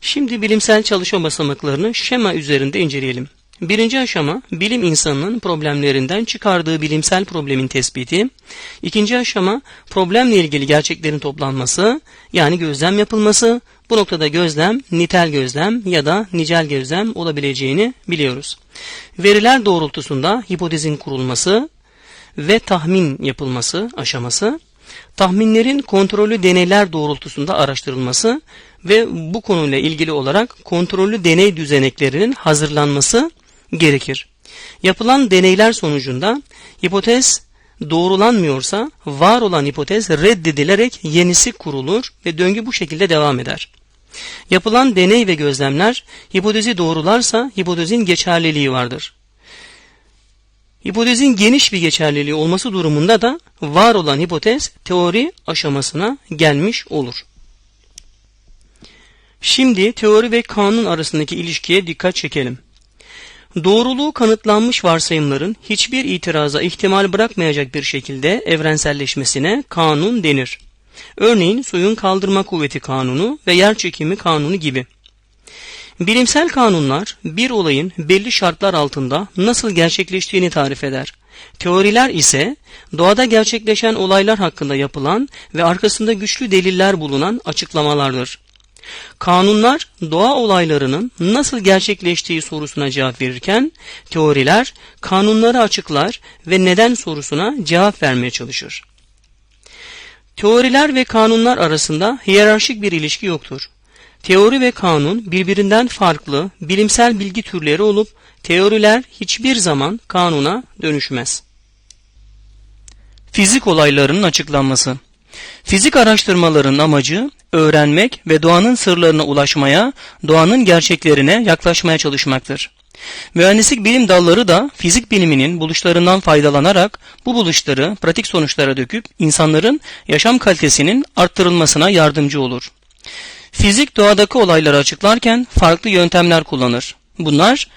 Şimdi bilimsel çalışma basamaklarını şema üzerinde inceleyelim. Birinci aşama bilim insanının problemlerinden çıkardığı bilimsel problemin tespiti. İkinci aşama problemle ilgili gerçeklerin toplanması yani gözlem yapılması. Bu noktada gözlem nitel gözlem ya da nicel gözlem olabileceğini biliyoruz. Veriler doğrultusunda hipotezin kurulması ve tahmin yapılması aşaması. Tahminlerin kontrollü deneyler doğrultusunda araştırılması ve bu konuyla ilgili olarak kontrollü deney düzeneklerinin hazırlanması gerekir. Yapılan deneyler sonucunda hipotez doğrulanmıyorsa var olan hipotez reddedilerek yenisi kurulur ve döngü bu şekilde devam eder. Yapılan deney ve gözlemler hipotezi doğrularsa hipotezin geçerliliği vardır. Hipotezin geniş bir geçerliliği olması durumunda da var olan hipotez teori aşamasına gelmiş olur. Şimdi teori ve kanun arasındaki ilişkiye dikkat çekelim. Doğruluğu kanıtlanmış varsayımların hiçbir itiraza ihtimal bırakmayacak bir şekilde evrenselleşmesine kanun denir. Örneğin suyun kaldırma kuvveti kanunu ve yer çekimi kanunu gibi. Bilimsel kanunlar bir olayın belli şartlar altında nasıl gerçekleştiğini tarif eder. Teoriler ise doğada gerçekleşen olaylar hakkında yapılan ve arkasında güçlü deliller bulunan açıklamalardır. Kanunlar doğa olaylarının nasıl gerçekleştiği sorusuna cevap verirken teoriler kanunları açıklar ve neden sorusuna cevap vermeye çalışır. Teoriler ve kanunlar arasında hiyerarşik bir ilişki yoktur. Teori ve kanun birbirinden farklı bilimsel bilgi türleri olup teoriler hiçbir zaman kanuna dönüşmez. Fizik olaylarının açıklanması Fizik araştırmaların amacı öğrenmek ve doğanın sırlarına ulaşmaya, doğanın gerçeklerine yaklaşmaya çalışmaktır. Mühendislik bilim dalları da fizik biliminin buluşlarından faydalanarak bu buluşları pratik sonuçlara döküp insanların yaşam kalitesinin arttırılmasına yardımcı olur. Fizik doğadaki olayları açıklarken farklı yöntemler kullanır. Bunlar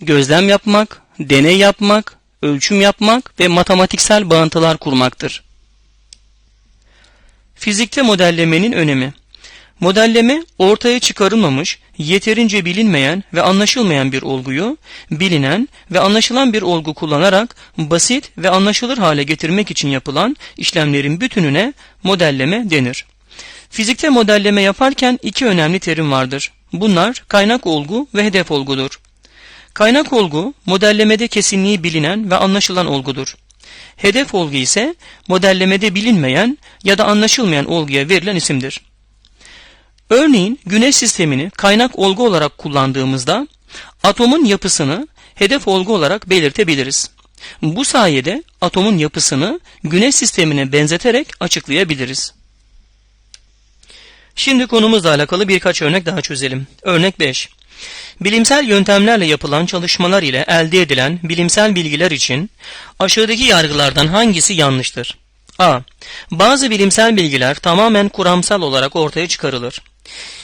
gözlem yapmak, deney yapmak, ölçüm yapmak ve matematiksel bağıntılar kurmaktır. Fizikte modellemenin önemi Modelleme ortaya çıkarılmamış, yeterince bilinmeyen ve anlaşılmayan bir olguyu bilinen ve anlaşılan bir olgu kullanarak basit ve anlaşılır hale getirmek için yapılan işlemlerin bütününe modelleme denir. Fizikte modelleme yaparken iki önemli terim vardır. Bunlar kaynak olgu ve hedef olgudur. Kaynak olgu modellemede kesinliği bilinen ve anlaşılan olgudur. Hedef olgu ise modellemede bilinmeyen ya da anlaşılmayan olguya verilen isimdir. Örneğin güneş sistemini kaynak olgu olarak kullandığımızda atomun yapısını hedef olgu olarak belirtebiliriz. Bu sayede atomun yapısını güneş sistemine benzeterek açıklayabiliriz. Şimdi konumuzla alakalı birkaç örnek daha çözelim. Örnek 5. Bilimsel yöntemlerle yapılan çalışmalar ile elde edilen bilimsel bilgiler için aşağıdaki yargılardan hangisi yanlıştır? A. Bazı bilimsel bilgiler tamamen kuramsal olarak ortaya çıkarılır.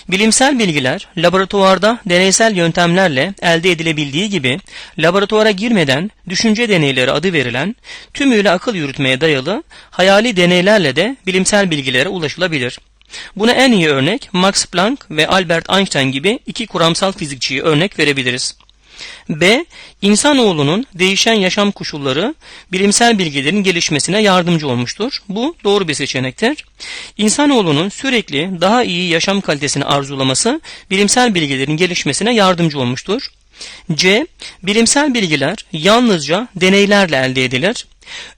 Bilimsel bilgiler laboratuvarda deneysel yöntemlerle elde edilebildiği gibi laboratuvara girmeden düşünce deneyleri adı verilen tümüyle akıl yürütmeye dayalı hayali deneylerle de bilimsel bilgilere ulaşılabilir. Buna en iyi örnek Max Planck ve Albert Einstein gibi iki kuramsal fizikçiyi örnek verebiliriz. B. İnsanoğlunun değişen yaşam koşulları bilimsel bilgilerin gelişmesine yardımcı olmuştur. Bu doğru bir seçenektir. İnsanoğlunun sürekli daha iyi yaşam kalitesini arzulaması bilimsel bilgilerin gelişmesine yardımcı olmuştur. C. Bilimsel bilgiler yalnızca deneylerle elde edilir.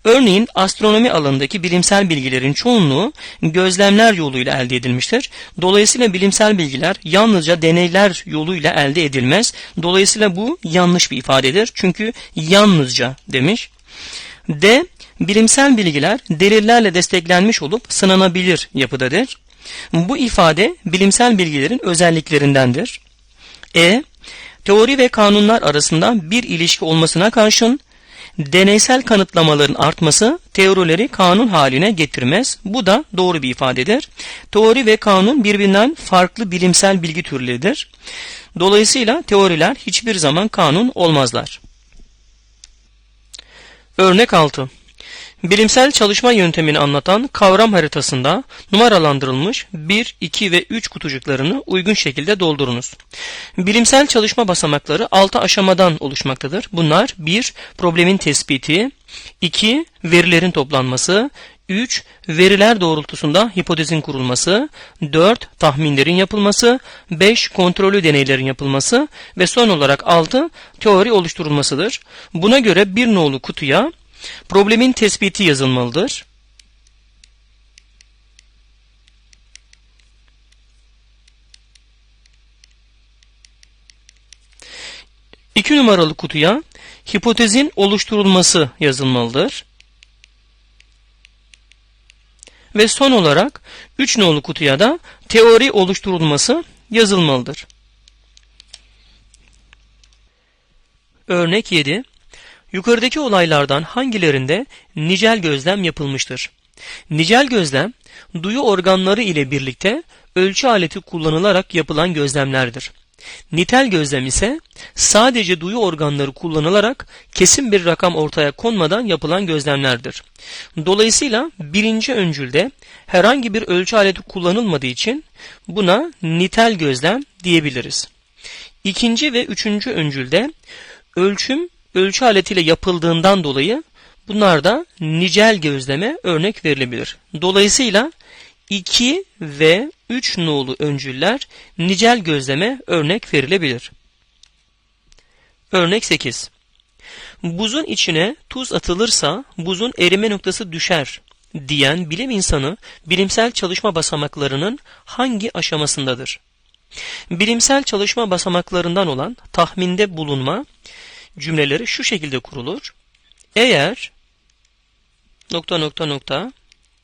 Örneğin astronomi alanındaki bilimsel bilgilerin çoğunluğu gözlemler yoluyla elde edilmiştir. Dolayısıyla bilimsel bilgiler yalnızca deneyler yoluyla elde edilmez. Dolayısıyla bu yanlış bir ifadedir. Çünkü yalnızca demiş. D. Bilimsel bilgiler delillerle desteklenmiş olup sınanabilir yapıdadır. Bu ifade bilimsel bilgilerin özelliklerindendir. E. Teori ve kanunlar arasında bir ilişki olmasına karşın deneysel kanıtlamaların artması teorileri kanun haline getirmez. Bu da doğru bir ifadedir. Teori ve kanun birbirinden farklı bilimsel bilgi türleridir. Dolayısıyla teoriler hiçbir zaman kanun olmazlar. Örnek 6. Bilimsel çalışma yöntemini anlatan kavram haritasında numaralandırılmış 1, 2 ve 3 kutucuklarını uygun şekilde doldurunuz. Bilimsel çalışma basamakları 6 aşamadan oluşmaktadır. Bunlar 1. Problemin tespiti 2. Verilerin toplanması 3. Veriler doğrultusunda hipotezin kurulması 4. Tahminlerin yapılması 5. Kontrollü deneylerin yapılması ve son olarak 6. Teori oluşturulmasıdır. Buna göre bir nolu kutuya Problemin tespiti yazılmalıdır. İki numaralı kutuya hipotezin oluşturulması yazılmalıdır. Ve son olarak 3 nolu kutuya da teori oluşturulması yazılmalıdır. Örnek 7. Yukarıdaki olaylardan hangilerinde nicel gözlem yapılmıştır? Nicel gözlem, duyu organları ile birlikte ölçü aleti kullanılarak yapılan gözlemlerdir. Nitel gözlem ise sadece duyu organları kullanılarak kesin bir rakam ortaya konmadan yapılan gözlemlerdir. Dolayısıyla birinci öncülde herhangi bir ölçü aleti kullanılmadığı için buna nitel gözlem diyebiliriz. İkinci ve üçüncü öncülde ölçüm ölçü aletiyle yapıldığından dolayı bunlar da nicel gözleme örnek verilebilir. Dolayısıyla 2 ve 3 nolu öncüller nicel gözleme örnek verilebilir. Örnek 8. Buzun içine tuz atılırsa buzun erime noktası düşer diyen bilim insanı bilimsel çalışma basamaklarının hangi aşamasındadır? Bilimsel çalışma basamaklarından olan tahminde bulunma cümleleri şu şekilde kurulur. Eğer nokta nokta nokta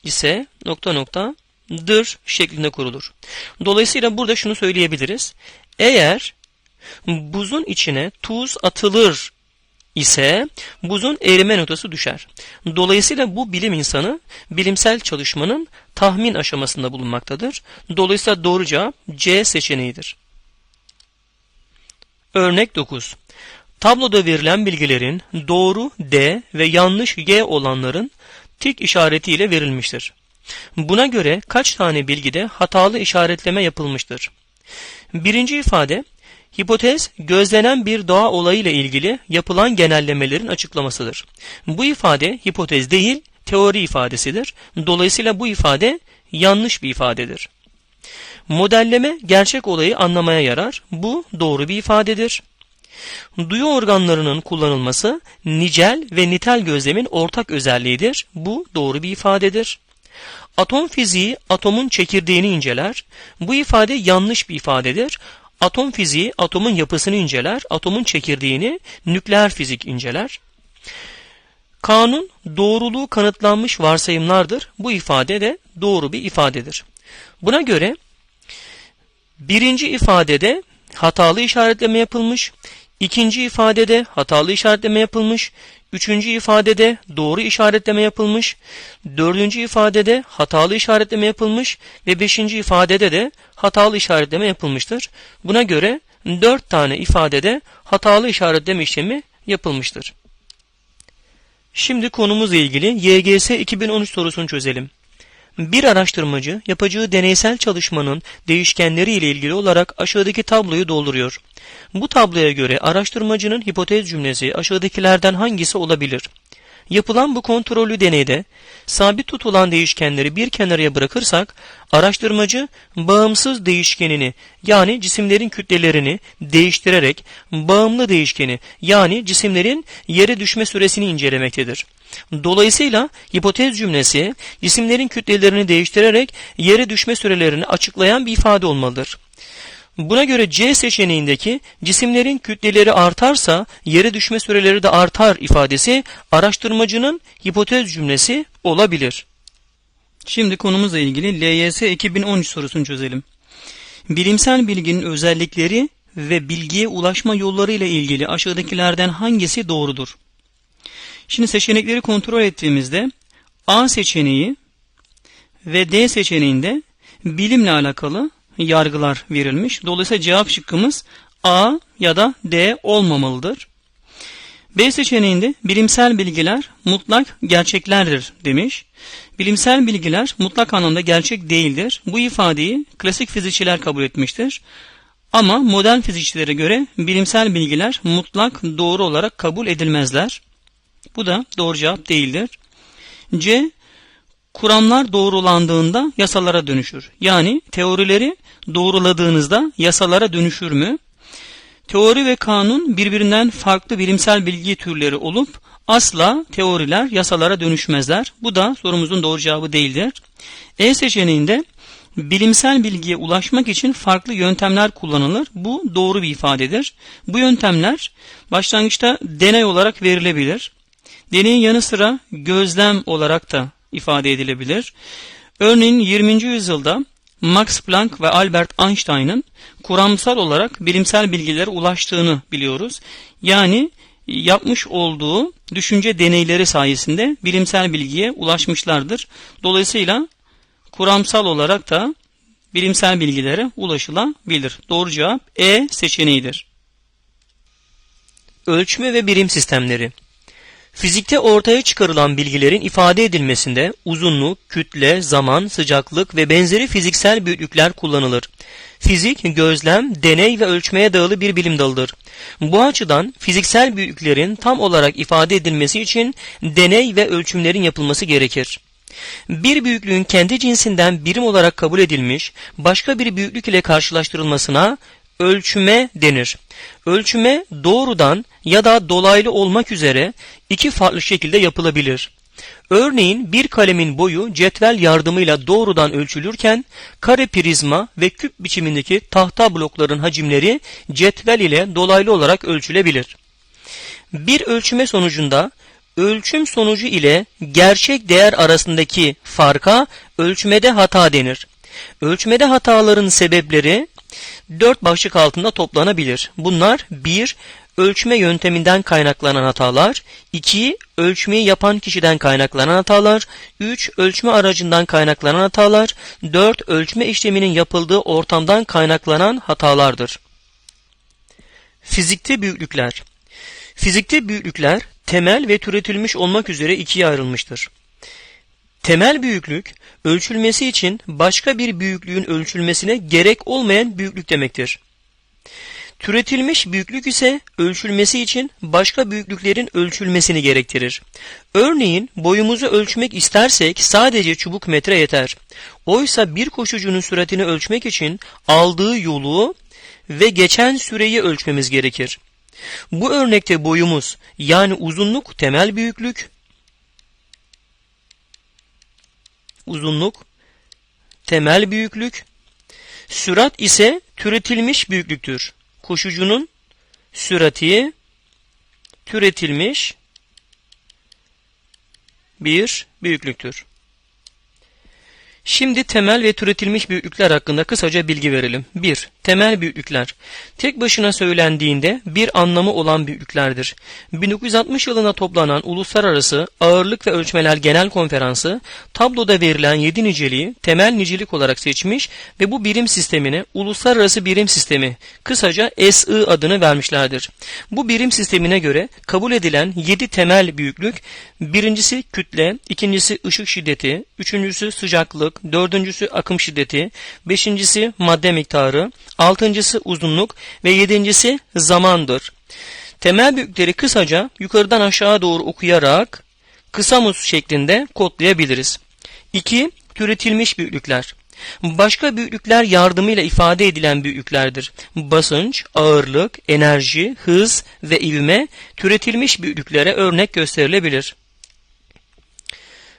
ise nokta nokta dır şeklinde kurulur. Dolayısıyla burada şunu söyleyebiliriz. Eğer buzun içine tuz atılır ise buzun erime notası düşer. Dolayısıyla bu bilim insanı bilimsel çalışmanın tahmin aşamasında bulunmaktadır. Dolayısıyla doğru cevap C seçeneğidir. Örnek 9. Tabloda verilen bilgilerin doğru D ve yanlış G olanların tik işaretiyle verilmiştir. Buna göre kaç tane bilgide hatalı işaretleme yapılmıştır? Birinci ifade, hipotez gözlenen bir doğa olayı ile ilgili yapılan genellemelerin açıklamasıdır. Bu ifade hipotez değil, teori ifadesidir. Dolayısıyla bu ifade yanlış bir ifadedir. Modelleme gerçek olayı anlamaya yarar. Bu doğru bir ifadedir. Duyu organlarının kullanılması nicel ve nitel gözlemin ortak özelliğidir. Bu doğru bir ifadedir. Atom fiziği atomun çekirdeğini inceler. Bu ifade yanlış bir ifadedir. Atom fiziği atomun yapısını inceler. Atomun çekirdeğini nükleer fizik inceler. Kanun doğruluğu kanıtlanmış varsayımlardır. Bu ifade de doğru bir ifadedir. Buna göre birinci ifadede hatalı işaretleme yapılmış. İkinci ifadede hatalı işaretleme yapılmış. Üçüncü ifadede doğru işaretleme yapılmış. Dördüncü ifadede hatalı işaretleme yapılmış. Ve beşinci ifadede de hatalı işaretleme yapılmıştır. Buna göre dört tane ifadede hatalı işaretleme işlemi yapılmıştır. Şimdi konumuzla ilgili YGS 2013 sorusunu çözelim. Bir araştırmacı yapacağı deneysel çalışmanın değişkenleri ile ilgili olarak aşağıdaki tabloyu dolduruyor. Bu tabloya göre araştırmacının hipotez cümlesi aşağıdakilerden hangisi olabilir? Yapılan bu kontrollü deneyde sabit tutulan değişkenleri bir kenarıya bırakırsak araştırmacı bağımsız değişkenini yani cisimlerin kütlelerini değiştirerek bağımlı değişkeni yani cisimlerin yere düşme süresini incelemektedir. Dolayısıyla hipotez cümlesi cisimlerin kütlelerini değiştirerek yere düşme sürelerini açıklayan bir ifade olmalıdır. Buna göre C seçeneğindeki cisimlerin kütleleri artarsa yere düşme süreleri de artar ifadesi araştırmacının hipotez cümlesi olabilir. Şimdi konumuzla ilgili LYS 2013 sorusunu çözelim. Bilimsel bilginin özellikleri ve bilgiye ulaşma yolları ile ilgili aşağıdakilerden hangisi doğrudur? Şimdi seçenekleri kontrol ettiğimizde A seçeneği ve D seçeneğinde bilimle alakalı yargılar verilmiş. Dolayısıyla cevap şıkkımız A ya da D olmamalıdır. B seçeneğinde bilimsel bilgiler mutlak gerçeklerdir demiş. Bilimsel bilgiler mutlak anlamda gerçek değildir. Bu ifadeyi klasik fizikçiler kabul etmiştir. Ama modern fizikçilere göre bilimsel bilgiler mutlak doğru olarak kabul edilmezler. Bu da doğru cevap değildir. C. Kuramlar doğrulandığında yasalara dönüşür. Yani teorileri doğruladığınızda yasalara dönüşür mü? Teori ve kanun birbirinden farklı bilimsel bilgi türleri olup asla teoriler yasalara dönüşmezler. Bu da sorumuzun doğru cevabı değildir. E seçeneğinde bilimsel bilgiye ulaşmak için farklı yöntemler kullanılır. Bu doğru bir ifadedir. Bu yöntemler başlangıçta deney olarak verilebilir. Deneyin yanı sıra gözlem olarak da ifade edilebilir. Örneğin 20. yüzyılda Max Planck ve Albert Einstein'ın kuramsal olarak bilimsel bilgilere ulaştığını biliyoruz. Yani yapmış olduğu düşünce deneyleri sayesinde bilimsel bilgiye ulaşmışlardır. Dolayısıyla kuramsal olarak da bilimsel bilgilere ulaşılabilir. Doğru cevap E seçeneğidir. Ölçme ve birim sistemleri Fizikte ortaya çıkarılan bilgilerin ifade edilmesinde uzunluk, kütle, zaman, sıcaklık ve benzeri fiziksel büyüklükler kullanılır. Fizik, gözlem, deney ve ölçmeye dayalı bir bilim dalıdır. Bu açıdan fiziksel büyüklüklerin tam olarak ifade edilmesi için deney ve ölçümlerin yapılması gerekir. Bir büyüklüğün kendi cinsinden birim olarak kabul edilmiş, başka bir büyüklük ile karşılaştırılmasına ölçüme denir. Ölçüme doğrudan ya da dolaylı olmak üzere iki farklı şekilde yapılabilir. Örneğin bir kalemin boyu cetvel yardımıyla doğrudan ölçülürken kare prizma ve küp biçimindeki tahta blokların hacimleri cetvel ile dolaylı olarak ölçülebilir. Bir ölçüme sonucunda ölçüm sonucu ile gerçek değer arasındaki farka ölçmede hata denir. Ölçmede hataların sebepleri dört başlık altında toplanabilir. Bunlar 1. Ölçme yönteminden kaynaklanan hatalar 2. Ölçmeyi yapan kişiden kaynaklanan hatalar 3. Ölçme aracından kaynaklanan hatalar 4. Ölçme işleminin yapıldığı ortamdan kaynaklanan hatalardır. Fizikte büyüklükler Fizikte büyüklükler temel ve türetilmiş olmak üzere ikiye ayrılmıştır. Temel büyüklük, ölçülmesi için başka bir büyüklüğün ölçülmesine gerek olmayan büyüklük demektir. Türetilmiş büyüklük ise ölçülmesi için başka büyüklüklerin ölçülmesini gerektirir. Örneğin boyumuzu ölçmek istersek sadece çubuk metre yeter. Oysa bir koşucunun süratini ölçmek için aldığı yolu ve geçen süreyi ölçmemiz gerekir. Bu örnekte boyumuz yani uzunluk temel büyüklük, uzunluk, temel büyüklük, sürat ise türetilmiş büyüklüktür. Koşucunun sürati türetilmiş bir büyüklüktür. Şimdi temel ve türetilmiş büyüklükler hakkında kısaca bilgi verelim. 1. Temel büyüklükler. Tek başına söylendiğinde bir anlamı olan büyüklüklerdir. 1960 yılında toplanan Uluslararası Ağırlık ve Ölçmeler Genel Konferansı tabloda verilen 7 niceliği temel nicelik olarak seçmiş ve bu birim sistemine Uluslararası Birim Sistemi kısaca SI adını vermişlerdir. Bu birim sistemine göre kabul edilen 7 temel büyüklük birincisi kütle, ikincisi ışık şiddeti, üçüncüsü sıcaklık, dördüncüsü akım şiddeti, beşincisi madde miktarı, altıncısı uzunluk ve yedincisi zamandır. Temel büyükleri kısaca yukarıdan aşağı doğru okuyarak kısa muz şeklinde kodlayabiliriz. 2. Türetilmiş büyüklükler. Başka büyüklükler yardımıyla ifade edilen büyüklüklerdir. Basınç, ağırlık, enerji, hız ve ivme türetilmiş büyüklüklere örnek gösterilebilir.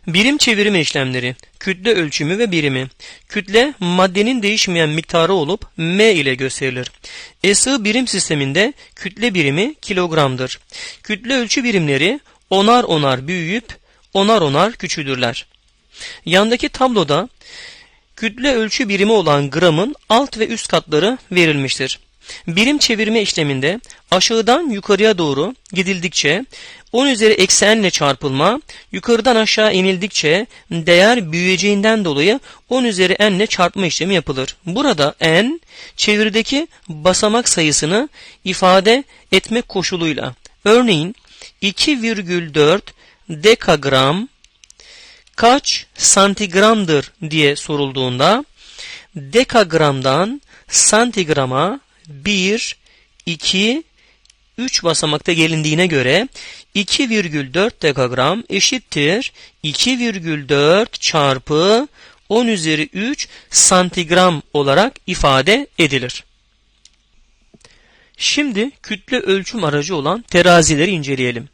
Birim çevirme işlemleri, kütle ölçümü ve birimi. Kütle maddenin değişmeyen miktarı olup m ile gösterilir. SI birim sisteminde kütle birimi kilogramdır. Kütle ölçü birimleri onar onar büyüyüp onar onar küçülürler. Yandaki tabloda kütle ölçü birimi olan gramın alt ve üst katları verilmiştir. Birim çevirme işleminde aşağıdan yukarıya doğru gidildikçe 10 üzeri eksi n çarpılma yukarıdan aşağı inildikçe değer büyüyeceğinden dolayı 10 üzeri n ile çarpma işlemi yapılır. Burada n çevirdeki basamak sayısını ifade etmek koşuluyla örneğin 2,4 dekagram kaç santigramdır diye sorulduğunda dekagramdan santigrama 1, 2, 3 basamakta gelindiğine göre 2,4 dekagram eşittir 2,4 çarpı 10 üzeri 3 santigram olarak ifade edilir. Şimdi kütle ölçüm aracı olan terazileri inceleyelim.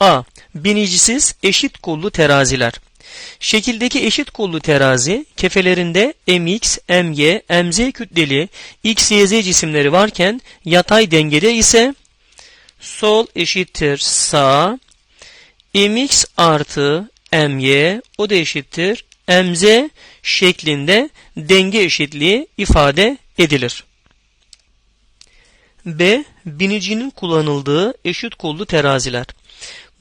A. Binicisiz eşit kollu teraziler. Şekildeki eşit kollu terazi kefelerinde mx, my, mz kütleli x, y, z cisimleri varken yatay dengede ise sol eşittir sağ, mx artı my o da eşittir mz şeklinde denge eşitliği ifade edilir. B. Binicinin kullanıldığı eşit kollu teraziler.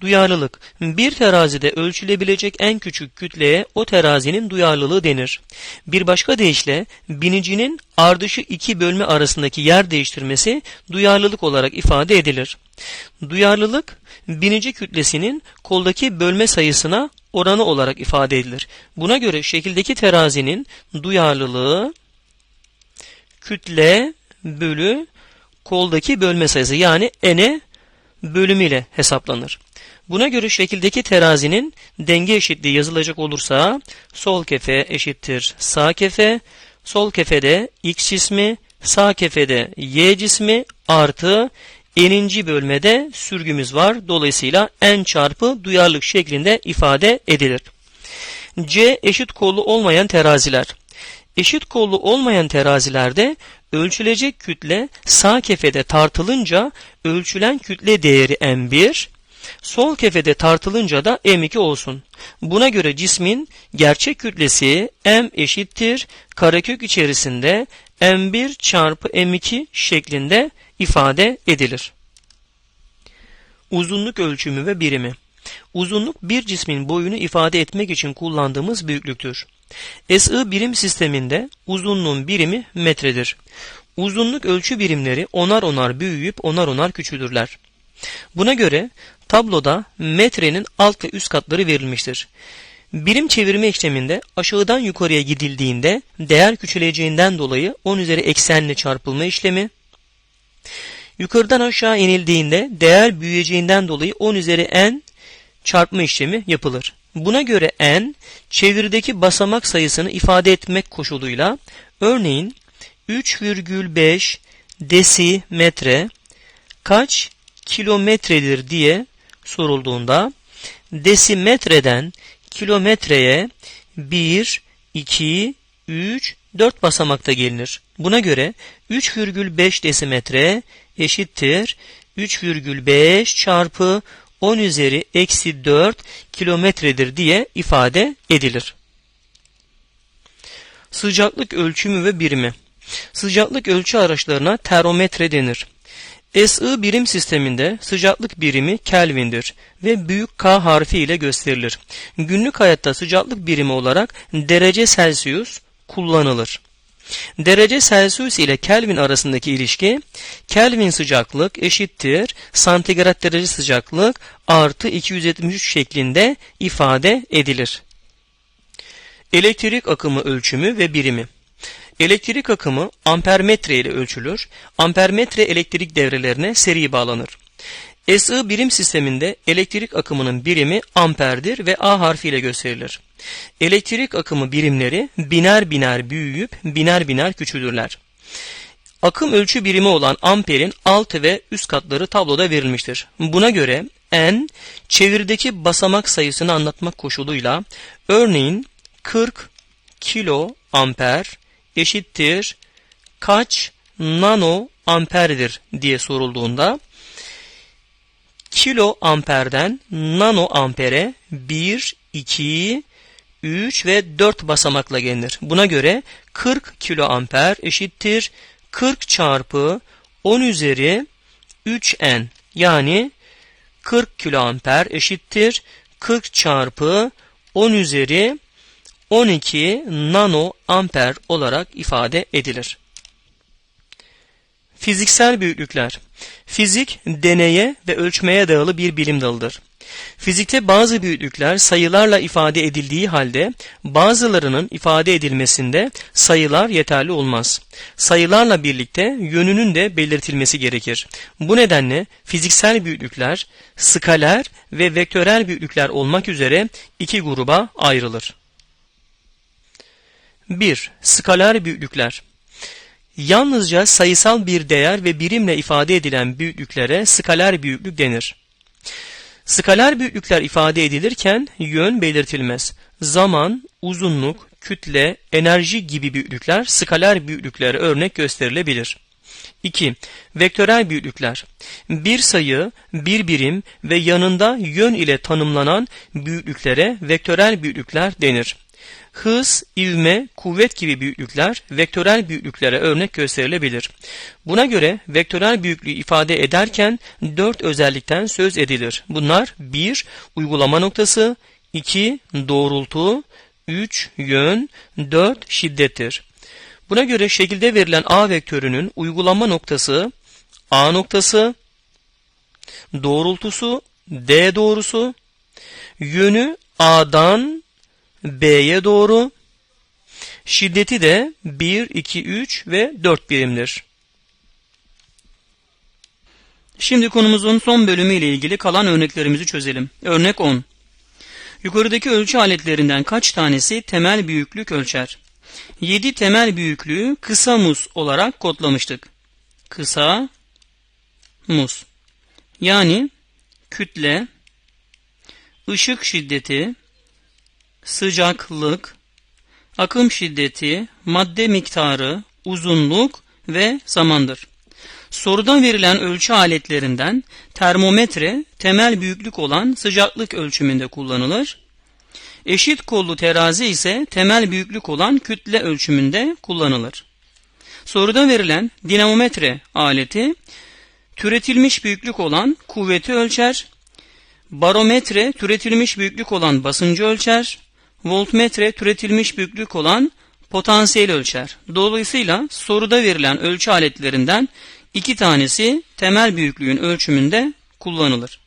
Duyarlılık. Bir terazide ölçülebilecek en küçük kütleye o terazinin duyarlılığı denir. Bir başka deyişle binicinin ardışı iki bölme arasındaki yer değiştirmesi duyarlılık olarak ifade edilir. Duyarlılık binici kütlesinin koldaki bölme sayısına oranı olarak ifade edilir. Buna göre şekildeki terazinin duyarlılığı kütle bölü koldaki bölme sayısı yani n'e bölümüyle hesaplanır. Buna göre şekildeki terazinin denge eşitliği yazılacak olursa sol kefe eşittir sağ kefe, sol kefede x cismi, sağ kefede y cismi artı n'inci bölmede sürgümüz var. Dolayısıyla n çarpı duyarlılık şeklinde ifade edilir. C eşit kollu olmayan teraziler. Eşit kollu olmayan terazilerde ölçülecek kütle sağ kefede tartılınca ölçülen kütle değeri M1, sol kefede tartılınca da M2 olsun. Buna göre cismin gerçek kütlesi M eşittir karekök içerisinde M1 çarpı M2 şeklinde ifade edilir. Uzunluk ölçümü ve birimi Uzunluk bir cismin boyunu ifade etmek için kullandığımız büyüklüktür. SI birim sisteminde uzunluğun birimi metredir. Uzunluk ölçü birimleri onar onar büyüyüp onar onar küçülürler. Buna göre tabloda metrenin alt ve üst katları verilmiştir. Birim çevirme işleminde aşağıdan yukarıya gidildiğinde değer küçüleceğinden dolayı 10 üzeri eksenle çarpılma işlemi, yukarıdan aşağı inildiğinde değer büyüyeceğinden dolayı 10 üzeri n çarpma işlemi yapılır. Buna göre n çevirdeki basamak sayısını ifade etmek koşuluyla örneğin 3,5 desimetre kaç kilometredir diye sorulduğunda desimetreden kilometreye 1, 2, 3, 4 basamakta gelinir. Buna göre 3,5 desimetre eşittir 3,5 çarpı 10 üzeri eksi 4 kilometredir diye ifade edilir. Sıcaklık ölçümü ve birimi Sıcaklık ölçü araçlarına termometre denir. SI birim sisteminde sıcaklık birimi Kelvin'dir ve büyük K harfi ile gösterilir. Günlük hayatta sıcaklık birimi olarak derece Celsius kullanılır. Derece Celsius ile Kelvin arasındaki ilişki Kelvin sıcaklık eşittir santigrat derece sıcaklık artı 273 şeklinde ifade edilir. Elektrik akımı ölçümü ve birimi Elektrik akımı ampermetre ile ölçülür. Ampermetre elektrik devrelerine seri bağlanır. SI birim sisteminde elektrik akımının birimi amperdir ve A harfiyle gösterilir. Elektrik akımı birimleri biner biner büyüyüp biner biner küçülürler. Akım ölçü birimi olan amperin alt ve üst katları tabloda verilmiştir. Buna göre N çevirdeki basamak sayısını anlatmak koşuluyla örneğin 40 kilo amper eşittir kaç nano amperdir diye sorulduğunda kilo amperden nano ampere 1, 2, 3 ve 4 basamakla gelinir. Buna göre 40 kilo amper eşittir 40 çarpı 10 üzeri 3n yani 40 kilo amper eşittir 40 çarpı 10 üzeri 12 nano amper olarak ifade edilir. Fiziksel büyüklükler Fizik, deneye ve ölçmeye dayalı bir bilim dalıdır. Fizikte bazı büyüklükler sayılarla ifade edildiği halde bazılarının ifade edilmesinde sayılar yeterli olmaz. Sayılarla birlikte yönünün de belirtilmesi gerekir. Bu nedenle fiziksel büyüklükler skaler ve vektörel büyüklükler olmak üzere iki gruba ayrılır. 1. Skaler büyüklükler Yalnızca sayısal bir değer ve birimle ifade edilen büyüklüklere skaler büyüklük denir. Skaler büyüklükler ifade edilirken yön belirtilmez. Zaman, uzunluk, kütle, enerji gibi büyüklükler skaler büyüklüklere örnek gösterilebilir. 2. Vektörel büyüklükler. Bir sayı, bir birim ve yanında yön ile tanımlanan büyüklüklere vektörel büyüklükler denir. Hız, ivme, kuvvet gibi büyüklükler vektörel büyüklüklere örnek gösterilebilir. Buna göre vektörel büyüklüğü ifade ederken dört özellikten söz edilir. Bunlar 1. Uygulama noktası 2. Doğrultu 3. Yön 4. Şiddettir. Buna göre şekilde verilen A vektörünün uygulama noktası A noktası, doğrultusu D doğrusu, yönü A'dan B'ye doğru. Şiddeti de 1, 2, 3 ve 4 birimdir. Şimdi konumuzun son bölümü ile ilgili kalan örneklerimizi çözelim. Örnek 10. Yukarıdaki ölçü aletlerinden kaç tanesi temel büyüklük ölçer? 7 temel büyüklüğü kısa mus olarak kodlamıştık. Kısa mus. Yani kütle, ışık şiddeti, sıcaklık, akım şiddeti, madde miktarı, uzunluk ve zamandır. Soruda verilen ölçü aletlerinden termometre temel büyüklük olan sıcaklık ölçümünde kullanılır. Eşit kollu terazi ise temel büyüklük olan kütle ölçümünde kullanılır. Soruda verilen dinamometre aleti türetilmiş büyüklük olan kuvveti ölçer. Barometre türetilmiş büyüklük olan basıncı ölçer voltmetre türetilmiş büyüklük olan potansiyel ölçer. Dolayısıyla soruda verilen ölçü aletlerinden iki tanesi temel büyüklüğün ölçümünde kullanılır.